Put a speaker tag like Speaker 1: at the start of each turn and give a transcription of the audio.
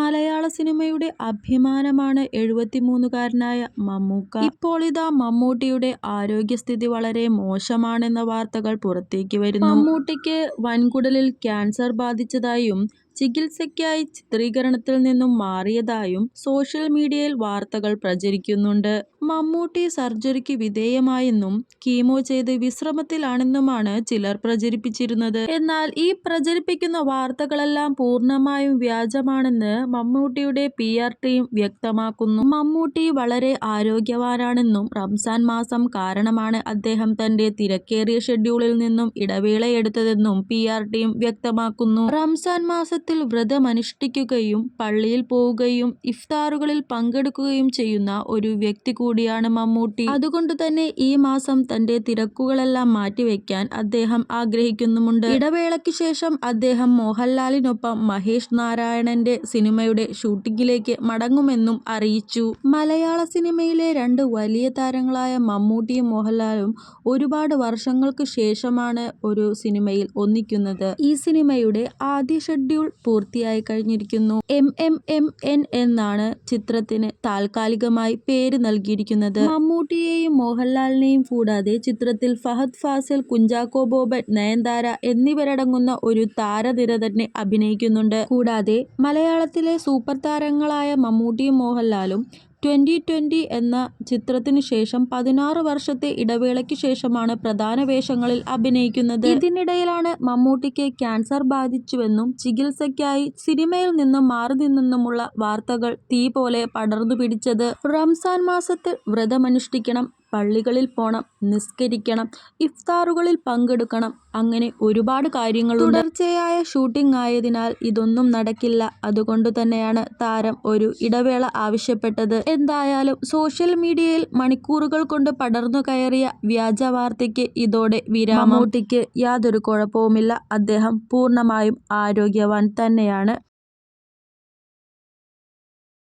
Speaker 1: മലയാള സിനിമയുടെ അഭിമാനമാണ് എഴുപത്തിമൂന്നുകാരനായ മമ്മൂക്ക. ഇപ്പോൾ ഇതാ മമ്മൂട്ടിയുടെ ആരോഗ്യസ്ഥിതി വളരെ മോശമാണെന്ന വാർത്തകൾ പുറത്തേക്ക് വരുന്നു. മമ്മൂട്ടിക്ക് വൻകുടലിൽ ക്യാൻസർ ബാധിച്ചതായും ചികിത്സയ്ക്കായി ചിത്രീകരണത്തിൽ നിന്നും മാറിയതായും സോഷ്യൽ മീഡിയയിൽ വാർത്തകൾ പ്രചരിക്കുന്നുണ്ട്. മമ്മൂട്ടി സർജറിക്ക് വിധേയമായെന്നും കീമോ ചെയ്ത് വിശ്രമത്തിലാണെന്നുമാണ് ചിലർ പ്രചരിപ്പിച്ചിരുന്നത്. എന്നാൽ ഈ പ്രചരിപ്പിക്കുന്ന വാർത്തകളെല്ലാം പൂർണമായും വ്യാജമാണെന്ന് മമ്മൂട്ടിയുടെ പി ആർ ടീം വ്യക്തമാക്കുന്നു. മമ്മൂട്ടി വളരെ ആരോഗ്യവാനാണെന്നും റംസാൻ മാസം കാരണമാണ് അദ്ദേഹം തന്റെ തിരക്കേറിയ ഷെഡ്യൂളിൽ നിന്നും ഇടവേള ഇടവേളയെടുത്തതെന്നും പിആർ ടീം വ്യക്തമാക്കുന്നു. റംസാൻ മാസത്തിൽ വ്രതമനുഷ്ഠിക്കുകയും പള്ളിയിൽ പോവുകയും ഇഫ്താറുകളിൽ പങ്കെടുക്കുകയും ചെയ്യുന്ന ഒരു വ്യക്തി കൂടിയാണ് മമ്മൂട്ടി. അതുകൊണ്ട് തന്നെ ഈ മാസം തന്റെ തിരക്കുകളെല്ലാം മാറ്റിവെക്കാൻ അദ്ദേഹം ആഗ്രഹിക്കുന്നുമുണ്ട്. ഇടവേളയ്ക്ക് ശേഷം അദ്ദേഹം മോഹൻലാലിനൊപ്പം മഹേഷ് നാരായണന്റെ സിനിമയുടെ ഷൂട്ടിംഗിലേക്ക് മടങ്ങുമെന്നും അറിയിച്ചു. മലയാള സിനിമയിലെ രണ്ട് വലിയ താരങ്ങളായ മമ്മൂട്ടിയും മോഹൻലാലും ഒരുപാട് വർഷങ്ങൾക്ക് ശേഷമാണ് ഒരു സിനിമയിൽ ഒന്നിക്കുന്നത്. ഈ സിനിമയുടെ ആദ്യ ഷെഡ്യൂൾ പൂർത്തിയായിക്കഴിഞ്ഞിരിക്കുന്നു. എം എം എം എൻ എന്നാണ് ചിത്രത്തിന് താൽക്കാലികമായി പേര് നൽകിയിരിക്കുന്നത്. മമ്മൂട്ടിയെയും മോഹൻലാലിനെയും കൂടാതെ ചിത്രത്തിൽ ഫഹദ് ഫാസിൽ, കുഞ്ചാക്കോ ബോബൻ, നയൻതാര എന്നിവരടങ്ങുന്ന ഒരു താരനിര തന്നെ അഭിനയിക്കുന്നുണ്ട്. കൂടാതെ മലയാളത്തിലെ സൂപ്പർ താരങ്ങളായ മമ്മൂട്ടിയും മോഹൻലാലും ട്വന്റി ട്വന്റി എന്ന ചിത്രത്തിനു ശേഷം പതിനാറ് വർഷത്തെ ഇടവേളയ്ക്ക് ശേഷമാണ് പ്രധാന വേഷങ്ങളിൽ അഭിനയിക്കുന്നത്. ഇതിനിടയിലാണ് മമ്മൂട്ടിക്ക് ക്യാൻസർ ബാധിച്ചുവെന്നും ചികിത്സയ്ക്കായി സിനിമയിൽ നിന്നും മാറി നിന്നെന്നുമുള്ള വാർത്തകൾ തീ പോലെ പടർന്നു പിടിച്ചത് റംസാൻ മാസത്തിൽ വ്രതമനുഷ്ഠിക്കണം, പള്ളികളിൽ പോണം, നിസ്കരിക്കണം, ഇഫ്താറുകളിൽ പങ്കെടുക്കണം അങ്ങനെ ഒരുപാട് കാര്യങ്ങൾ തുടർച്ചയായ ഷൂട്ടിംഗ് ആയതിനാൽ ഇതൊന്നും നടക്കില്ല. അതുകൊണ്ട് തന്നെയാണ് താരം ഒരു ഇടവേള ആവശ്യപ്പെട്ടത്. എന്തായാലും സോഷ്യൽ മീഡിയയിൽ മണിക്കൂറുകൾ കൊണ്ട് പടർന്നു കയറിയ വ്യാജ വാർത്തയ്ക്ക് ഇതോടെ വിരാമൂട്ടിക്ക് യാതൊരു കുഴപ്പവുമില്ല. അദ്ദേഹം പൂർണമായും ആരോഗ്യവാൻ തന്നെയാണ്.